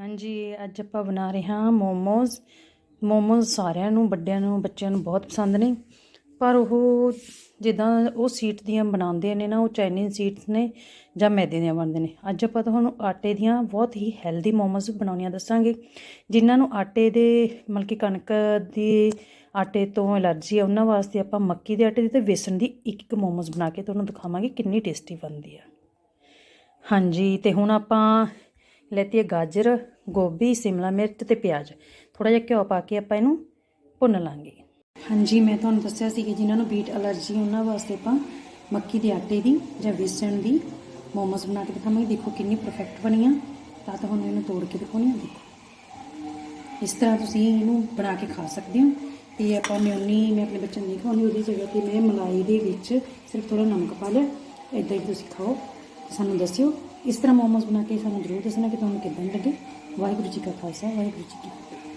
ਹਾਂਜੀ, ਅੱਜ ਆਪਾਂ ਬਣਾ ਰਹੇ ਹਾਂ ਮੋਮੋਜ਼। ਮੋਮੋਜ਼ ਸਾਰਿਆਂ ਨੂੰ, ਵੱਡਿਆਂ ਨੂੰ, ਬੱਚਿਆਂ ਨੂੰ ਬਹੁਤ ਪਸੰਦ ਨੇ। ਪਰ ਉਹ ਜਿੱਦਾਂ ਉਹ ਸੀਟ ਦੀਆਂ ਬਣਾਉਂਦੇ ਨੇ ਨਾ, ਉਹ ਚਾਈਨੀਜ਼ ਸੀਟਸ ਨੇ ਜਾਂ ਮੈਦੇ ਦੀਆਂ ਬਣਦੇ ਨੇ। ਅੱਜ ਆਪਾਂ ਤੁਹਾਨੂੰ ਆਟੇ ਦੀਆਂ ਬਹੁਤ ਹੀ ਹੈਲਦੀ ਮੋਮੋਜ਼ ਬਣਾਉਣੀਆਂ ਦੱਸਾਂਗੇ, ਜਿਨ੍ਹਾਂ ਨੂੰ ਆਟੇ ਦੇ, ਮਤਲਬ ਕਿ ਕਣਕ ਦੀ ਆਟੇ ਤੋਂ ਐਲਰਜੀ ਹੈ ਉਹਨਾਂ ਵਾਸਤੇ ਆਪਾਂ ਮੱਕੀ ਦੇ ਆਟੇ ਦੀ ਤੇ ਵੇਸਣ ਦੀ ਇੱਕ ਇੱਕ ਮੋਮੋਜ਼ ਬਣਾ ਕੇ ਤੁਹਾਨੂੰ ਦਿਖਾਵਾਂਗੇ ਕਿੰਨੀ ਟੇਸਟੀ ਬਣਦੀ ਆ। ਹਾਂਜੀ, ਤੇ ਹੁਣ ਆਪਾਂ ਲੈਤੀ ਹੈ ਗਾਜਰ, ਗੋਭੀ, ਸਿਮਲਾ ਮਿਰਚ ਤੇ ਪਿਆਜ਼। ਥੋੜਾ ਜਿਹਾ ਘਿਓ ਪਾ ਕੇ ਆਪਾਂ ਇਹਨੂੰ ਭੁੰਨ ਲਾਂਗੇ। ਹਾਂਜੀ, ਮੈਂ ਤੁਹਾਨੂੰ ਦੱਸਿਆ ਸੀ ਕਿ ਜਿਨ੍ਹਾਂ ਨੂੰ ਬੀਟ ਅਲਰਜੀ ਉਹਨਾਂ ਵਾਸਤੇ ਆਪਾਂ ਮੱਕੀ ਦੇ ਆਟੇ ਦੀ ਜਾਂ ਵੇਸਣ ਦੀ ਮੋਮਸ ਬਣਾ ਕੇ ਦਿਖਾਵਾਂਗੇ। ਦੇਖੋ ਕਿੰਨੀ ਪਰਫੈਕਟ ਬਣੀ ਆ। ਤਾਂ ਤੁਹਾਨੂੰ ਇਹਨੂੰ ਤੋੜ ਕੇ ਦਿਖਾਉਣੀ ਆ, ਦੇਖੋ। ਇਸ ਤਰ੍ਹਾਂ ਤੁਸੀਂ ਇਹਨੂੰ ਬਣਾ ਕੇ ਖਾ ਸਕਦੇ ਹੋ। ਤੇ ਆਪਾਂ ਮਿਉਨੀ, ਮੈਂ ਆਪਣੇ ਬੱਚਿਆਂ ਨੂੰ ਨਹੀਂ ਖਵਾਉਂਦੀ ਉਹਦੀ ਜਗ੍ਹਾ ਤੇ ਮੈਂ ਮਲਾਈ ਦੇ ਵਿੱਚ ਸਿਰਫ ਥੋੜਾ ਨਮਕ ਪਾ ਲਿਆ। ਇਦਾਂ ਹੀ ਤੁਸੀਂ ਖਾਓ। ਸਾਨੂੰ ਦੱਸਿਓ। ਇਸ ਤਰ੍ਹਾਂ ਮੋਮੋਸ ਬਣਾ ਕੇ ਸਾਨੂੰ ਜ਼ਰੂਰ ਦੱਸਣਾ ਕਿ ਤੁਹਾਨੂੰ ਕਿੱਦਾਂ ਲੱਗੇ। ਵਾਹਿਗੁਰੂ ਜੀ ਕਾ ਖਾਲਸਾ, ਵਾਹਿਗੁਰੂ ਜੀ ਕੀ